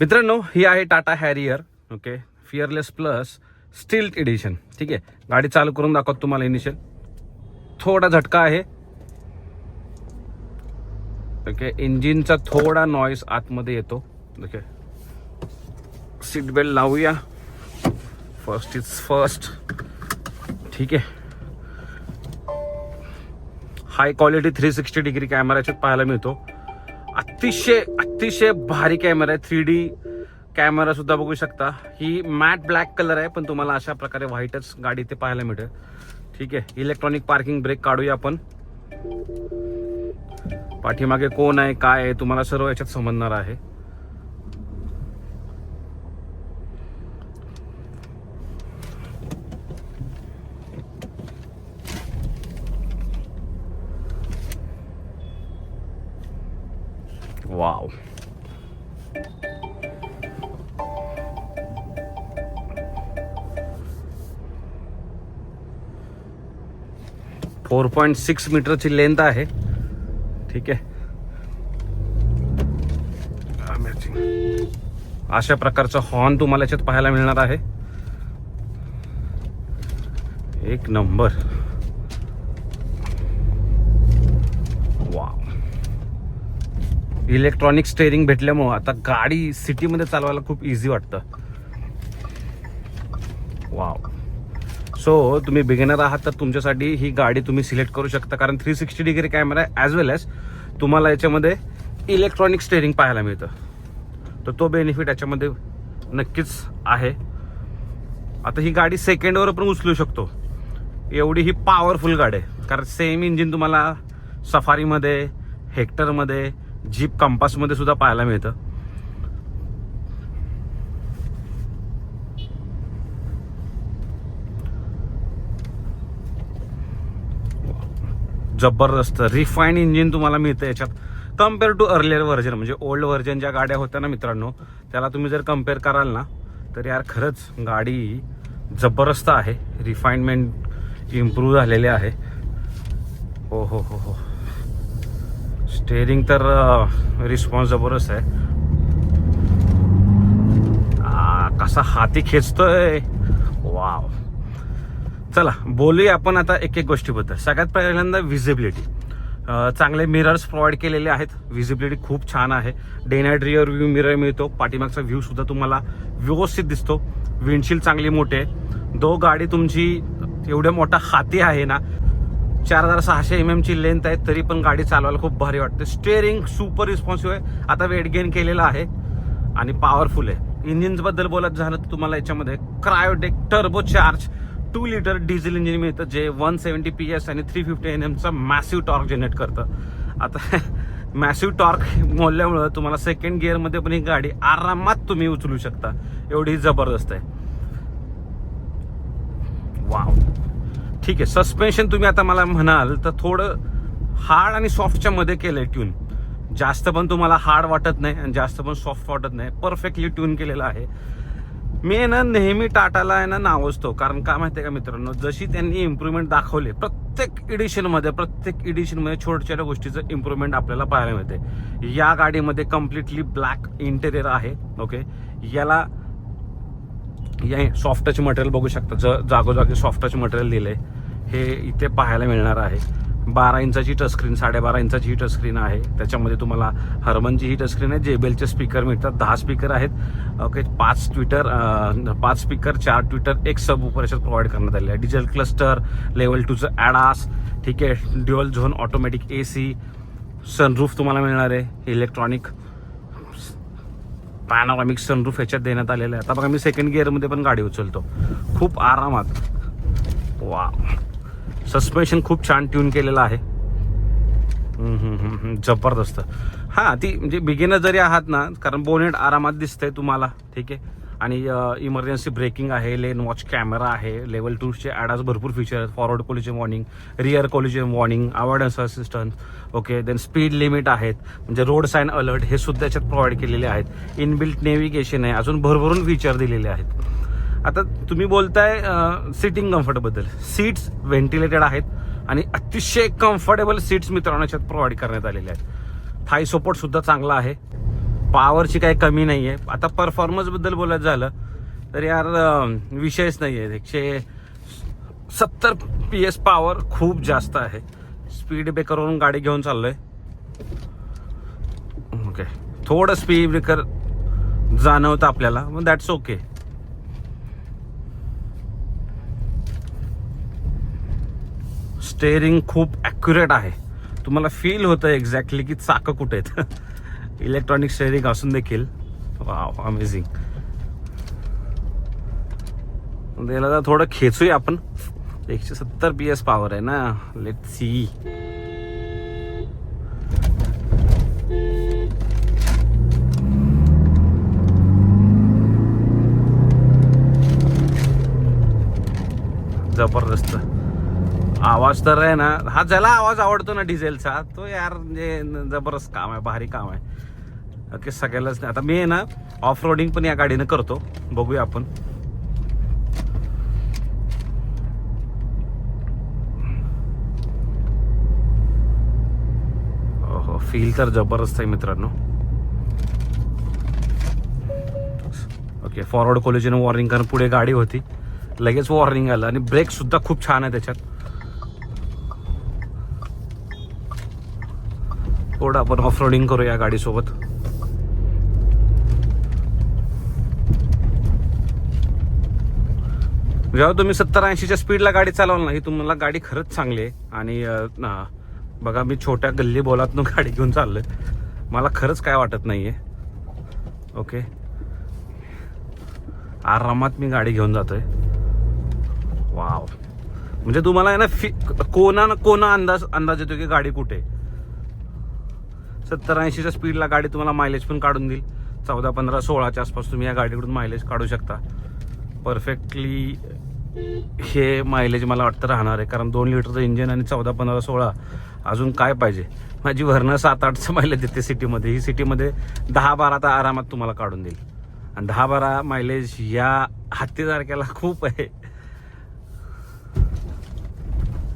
मित्रांनो ही आहे Tata Harrier okay? Fearless plus steel edition ठीक आहे? गाडी चालू करून दाखवतो तुम्हाला इनिशियल थोडा झटका आहे. ओके? इंजिनचा थोडा नॉईस आतमध्ये येतो. ओके? सीट बेल्ट लावूया. फर्स्ट इज फर्स्ट ठीक आहे? High quality three sixty degree camera याच्यात पाहायला मिळतो. अतिशय अतिशय भारी कॅमेरा आहे. थ्री डी कॅमेरा सुद्धा बघू शकता. ही मॅट ब्लॅक कलर आहे पण तुम्हाला अशा प्रकारे व्हाईटच गाडी इथे पाहायला मिळते ठीक आहे इलेक्ट्रॉनिक पार्किंग ब्रेक काढूया आपण. पाठीमागे कोण आहे काय आहे तुम्हाला सर्व याच्यात समजणार आहे. वाव फोर पॉईंट सिक्स मीटरची लेंथ आहे. ठीक आहे. Amazing. अशा प्रकारचं हॉर्न तुम्हाला याच्यात पाहायला मिळणार आहे. एक नंबर वाव इलेक्ट्रॉनिक स्टेअरिंग भेटल्यामुळं आता गाडी सिटीमध्ये चालवायला खूप इझी वाटतं. वाव सो तुम्ही बिगिनर आहात तर तुमच्यासाठी ही गाडी तुम्ही सिलेक्ट करू शकता. कारण थ्री सिक्स्टी डिग्री कॅमेरा आहे ॲज वेल एज तुम्हाला याच्यामध्ये इलेक्ट्रॉनिक स्टेअरिंग पाहायला मिळतं. तर तो बेनिफिट याच्यामध्ये नक्कीच आहे. आता ही गाडी सेकंडवर पण उचलू शकतो. एवढी ही पॉवरफुल गाडी आहे. कारण सेम इंजिन तुम्हाला सफारीमध्ये हेक्टरमध्ये जीप कंपासमध्ये सुद्धा पाहायला मिळतं. जबरदस्त रिफाईन इंजिन तुम्हाला मिळतं याच्यात. कंपेअर टू अर्लियर व्हर्जन म्हणजे ओल्ड व्हर्जन ज्या गाड्या होत्या ना मित्रांनो त्याला तुम्ही जर कंपेअर कराल ना तर यार खरंच गाडी जबरदस्त आहे. रिफाईनमेंट इम्प्रूव्ह झालेले आहे. हो हो हो हो. स्टेअरिंग तर रिस्पॉन्स जबरदस्त आहे. कसा हाती खेचतोय? वाव. चला बोलूया आपण आता एक एक गोष्टीबद्दल. सगळ्यात पहिल्यांदा व्हिजिबिलिटी चांगले मिरर्स प्रोव्हाइड केलेले आहेत. व्हिजिबिलिटी खूप छान आहे. Day night rear view mirror मिळतो. पाठीमागचा व्ह्यू सुद्धा तुम्हाला व्यवस्थित दिसतो. विंडशील्ड चांगली मोठी आहे. दो गाडी तुमची एवढ्या मोठा हाती आहे ना चार हजार सहाशे एम एमची लेंथ आहे तरी पण गाडी चालवायला खूप भारी वाटते. स्टेअरिंग सुपर रिस्पॉन्सिव्ह आहे. आता वेट गेन केलेला आहे आणि पॉवरफुल आहे. इंजिन्सबद्दल बोलत झालं तर तुम्हाला याच्यामध्ये Kryotec turbo charge two litre diesel engine मिळतं जे वन सेवन्टी पी एस आणि थ्री फिफ्टी एन एमचा मॅसिव्ह टॉर्क जनरेट करतं. आता मॅसिव्ह टॉर्क मोडल्यामुळं तुम्हाला सेकंड गिअरमध्ये पण ही गाडी आरामात तुम्ही उचलू शकता. एवढी जबरदस्त आहे. वाव ठीक आहे. सस्पेन्शन तुम्ही आता मला म्हणाल तर थोडं हार्ड आणि सॉफ्टच्या मध्ये केलंय ट्यून जास्त पण तुम्हाला हार्ड वाटत नाही आणि जास्त पण सॉफ्ट वाटत नाही. परफेक्टली ट्यून केलेलं आहे. मी आहे ना नेहमी टाटाला आहे ना नावजतो. कारण का आहे का मित्रांनो? जशी त्यांनी इम्प्रुव्हमेंट दाखवले प्रत्येक इडिशनमध्ये प्रत्येक इडिशनमध्ये छोट्या छोट्या गोष्टीचं इम्प्रुव्हमेंट आपल्याला पाहायला मिळते. या गाडीमध्ये कम्प्लिटली ब्लॅक इंटेरियर आहे ओके याला या सॉफ्ट टच मटेरियल बघू शकता. ज जागोजागी सॉफ्ट टच मटेरियल दिलंय. हे इथे पाहायला मिळणार आहे. बारा इंचाची टचस्क्रीन साडेबारा इंचाची ही टचस्क्रीन आहे. त्याच्यामध्ये तुम्हाला हरमनची ही टचस्क्रीन आहे जेबेलचे स्पीकर मिळतात दहा स्पीकर आहेत. ओके पाच ट्विटर पाच स्पीकर चार ट्विटर एक सब उपरेशन प्रोव्हाइड करण्यात आले आहे. डिजिटल क्लस्टर लेवल टूचं ॲडास ठीक आहे. Dual zone automatic A C sunroof तुम्हाला मिळणार आहे. इलेक्ट्रॉनिक पॅनॉमिक सनरूफ ह्याच्यात देण्यात आलेलं आहे. आता बघा मी सेकंड गिअरमध्ये पण गाडी उचलतो. खूप आरामात. वा सस्पेन्शन खूप छान ट्यून केलेलं आहे. जबरदस्त. हां ती म्हणजे बिगिनर जरी आहात ना कारण बोनेट आरामात दिसतंय तुम्हाला ठीक आहे? आणि इमर्जन्सी ब्रेकिंग आहे लेन वॉच कॅमेरा आहे लेवल टूचे ॲडास भरपूर फीचर आहेत forward collision warning rear collision warning avoidance assistant okay then speed limit आहेत म्हणजे रोड साईन अलर्ट हे सुद्धा याच्यात प्रोव्हाइड केलेले आहेत. इनबिल्ट नेव्हिगेशन आहे अजून भरभरून फीचर दिलेले आहेत. आता तुम्ही बोलताय सिटिंग कम्फर्टबद्दल सीट्स व्हेंटिलेटेड आहेत आणि अतिशय कम्फर्टेबल सीट्स मित्रांनो याच्यात प्रोव्हाइड करण्यात आलेले आहेत. थाई सपोर्ट सुद्धा चांगला आहे. पॉवरची काही कमी नाही आहे आता परफॉर्मन्सबद्दल बोलायचं झालं तर यार विषयच नाही आहे एकशे सत्तर पी एस पॉवर खूप जास्त आहे. स्पीड ब्रेकरवरून गाडी घेऊन चाललोय. ओके थोडं स्पीड ब्रेकर जाणवतं आपल्याला मग दॅट्स ओके स्टेअरिंग खूप ॲक्युरेट आहे. तुम्हाला फील होतं एक्झॅक्टली की चाकं कुठे आहेत. इलेक्ट्रॉनिक स्टेअरिंग असून देखील. वा अमेझिंग त्याला थोडं खेचूया आपण. एकशे सत्तर पी एस पॉवर आहे ना. लेट सी जबरदस्त. आवाज तर आहे ना. हा ज्याला आवाज आवडतो ना डिझेलचा तो यार म्हणजे जबरदस्त काम आहे भारी काम आहे. ओके सगळ्यालाच नाही. आता मी आहे ना ऑफ रोडिंग पण या गाडीनं करतो. बघूया आपण. फील तर जबरदस्त आहे मित्रांनो. ओके फॉरवर्ड कॉलेजनं वॉर्निंग कारण पुढे गाडी होती. लगेच वॉर्निंग आलं आणि ब्रेक सुद्धा खूप छान आहे त्याच्यात. थोडं आपण ऑफ रोडिंग करूया या गाडीसोबत. जेव्हा तुम्ही सत्तर ऐंशीच्या स्पीडला गाडी चालवाल ना ही तुम्हाला गाडी खरंच चांगली आहे. आणि बघा मी छोट्या गल्ली बोलातून गाडी घेऊन चाललोय. मला खरंच काय वाटत नाहीये. ओके. आरामात मी गाडी घेऊन जातोय. वाव. म्हणजे तुम्हाला आहे ना फि कोणा ना कोणा अंदाज अंदाज येतो की गाडी कुठे सत्तर ऐंशीच्या स्पीडला गाडी तुम्हाला मायलेज पण काढून देईल. चौदा पंधरा सोळाच्या आसपास तुम्ही या गाडीकडून मायलेज काढू शकता. परफेक्टली हे मायलेज मला वाटतं राहणार आहे. कारण दोन लिटरचं इंजिन आणि चौदा पंधरा सोळा अजून काय पाहिजे? माझी भरणं सात आठचं मायलेज देते सिटीमध्ये. ही सिटीमध्ये दहा बारा तर आरामात तुम्हाला काढून देईल. आणि दहा बारा मायलेज या हत्तीसारख्याला खूप आहे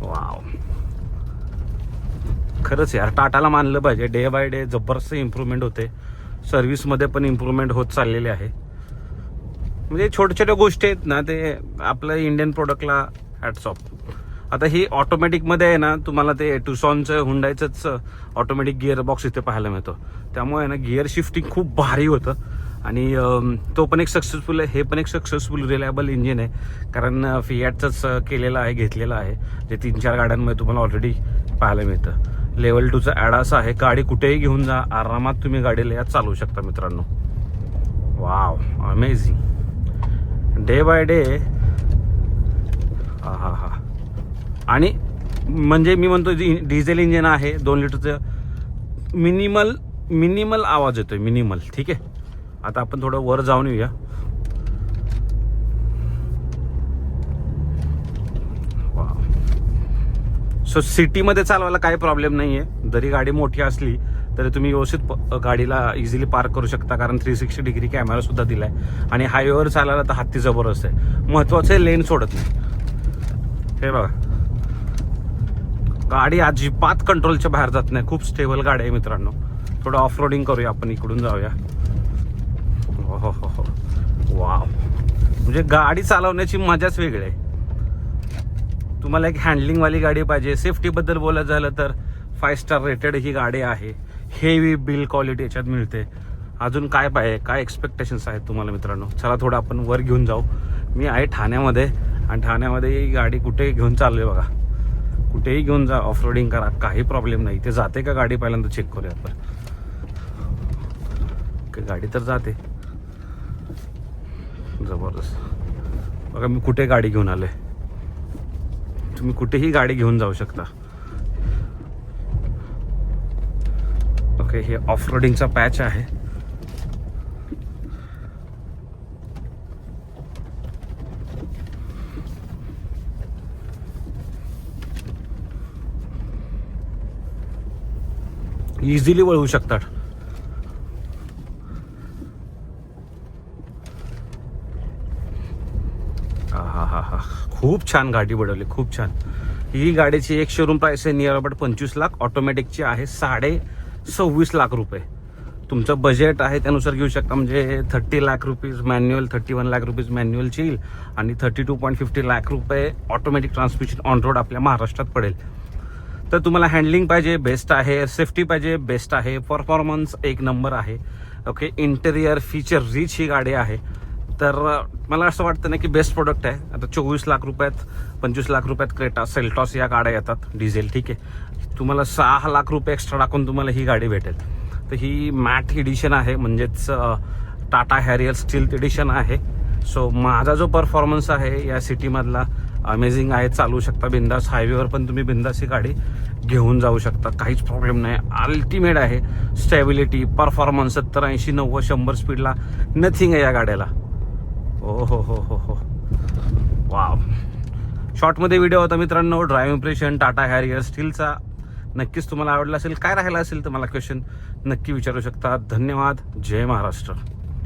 वाव खरंच यार टाटाला मानलं पाहिजे. डे बाय डे जबरदस्त इम्प्रूव्हमेंट होते. सर्व्हिसमध्ये पण इम्प्रूव्हमेंट होत चाललेले आहे. म्हणजे छोट्या छोट्या गोष्टी आहेत ना ते आपल्या इंडियन प्रोडक्टला हॅट्स ऑफ आता ही ऑटोमॅटिकमध्ये आहे ना तुम्हाला ते टुसॉनचं हुंडायचंच ऑटोमॅटिक गिअर बॉक्स इथे पाहायला मिळतो. त्यामुळे आहे ना गिअर शिफ्टिंग खूप भारी होतं. आणि तो पण एक सक्सेसफुल आहे हे पण एक सक्सेसफुल रिलायबल इंजिन आहे. कारण फियाटचंच केलेलं आहे घेतलेलं आहे. जे तीन चार गाड्यांमध्ये तुम्हाला ऑलरेडी पाहायला मिळतं. लेवल टूचा ॲड आहे. गाडी कुठेही घेऊन जा. आरामात तुम्ही गाडीला यात चालवू शकता मित्रांनो. Wow amazing day by day हा हा हा. आणि म्हणजे मी म्हणतो जी डिझेल इंजिन आहे दोन लिटरचं मिनिमल मिनिमल आवाज येतोय. मिनिमल ठीक आहे? आता आपण थोडं वर जाऊन येऊया. सो सिटीमध्ये चालवायला काही प्रॉब्लेम नाही आहे जरी गाडी मोठी असली तरी तुम्ही व्यवस्थित प- गाडीला इझिली पार्क करू शकता. कारण थ्री सिक्स्टी डिग्री कॅमेरा सुद्धा आहे आणि हायवेवर चालायला तर हत्ती जबरदस्त आहे. महत्वाचं आहे लेन सोडत नाही. हे बघा. गाडी अजिबात कंट्रोलच्या बाहेर जात नाही. खूप स्टेबल गाडी आहे मित्रांनो. थोडं ऑफ रोडिंग करूया. आपण इकडून जाऊया. हो हो हो हो. वाव म्हणजे गाडी चालवण्याची मजाच वेगळी आहे. तुम्हाला एक हँडलिंगवाली गाडी पाहिजे. सेफ्टीबद्दल बोलायचं झालं तर फाय स्टार रेटेड ही गाडी आहे. हेवी बिल क्वालिटी याच्यात मिळते. अजून काय पाहिजे? काय एक्सपेक्टेशन्स आहेत तुम्हाला मित्रांनो? चला थोडं आपण वर घेऊन जाऊ. मी आहे ठाण्यामध्ये आणि ठाण्यामध्ये ही गाडी कुठेही घेऊन चाललोय बघा. कुठेही घेऊन जा ऑफ रोडिंग करा काही प्रॉब्लेम नाही. ते जाते का गाडी? पहिल्यांदा चेक करूया आपण. गाडी तर जाते. जबरदस्त. बघा मी कुठे गाडी घेऊन आले तुम्ही कुठेही गाडी घेऊन जाऊ शकता. ओके हे ऑफ रोडिंगचा पॅच आहे. इझिली वळवू शकतात हा हा हा खूप छान गाडी बनवली खूप छान. ही गाडीची एक शोरूम प्राईस आहे नियर अबाउट पंचवीस लाख ऑटोमॅटिकची आहे साडे सव्वीस लाख रुपये. तुमचं बजेट आहे त्यानुसार घेऊ शकता म्हणजे thirty lakh rupees manual thirty one lakh rupees मॅन्युअलची येईल आणि thirty two point fifty lakh रुपये ऑटोमॅटिक ट्रान्समिशन ऑन रोड आपल्या महाराष्ट्रात पडेल. तर तुम्हाला हँडलिंग पाहिजे बेस्ट आहे सेफ्टी पाहिजे बेस्ट आहे परफॉर्मन्स एक नंबर आहे. ओके इंटेरियर फीचर रिच ही गाडी आहे. तर मला असं वाटतं ना की बेस्ट प्रोडक्ट आहे. आता चोवीस लाख रुपयात पंचवीस लाख रुपयात क्रेटा सेल्टॉस या गाड्या येतात डिझेल ठीक आहे. तुम्हाला सहा लाख रुपये एक्स्ट्रा टाकून तुम्हाला ही गाडी भेटेल. तर ही मॅट एडिशन आहे म्हणजेच टाटा हॅरियर स्टील एडिशन आहे. सो माझा जो परफॉर्मन्स आहे या सिटीमधला अमेझिंग आहे चालू शकता बिंदास. हायवेवर पण तुम्ही बिंदास ही गाडी घेऊन जाऊ शकता. काहीच प्रॉब्लेम नाही. अल्टिमेट आहे. स्टॅबिलिटी परफॉर्मन्स सत्तर ऐंशी नव्वद शंभर स्पीडला नथिंग आहे या गाड्याला. हो हो हो हो हो वाव शॉर्टमध्ये व्हिडिओ होता मित्रांनो. ड्रायव्ह इम्प्रेशन टाटा हॅरियर स्टीलचा नक्कीच तुम्हाला आवडला असेल काय राहिला असेल तर मला क्वेश्चन नक्की विचारू शकता. धन्यवाद. जय महाराष्ट्र.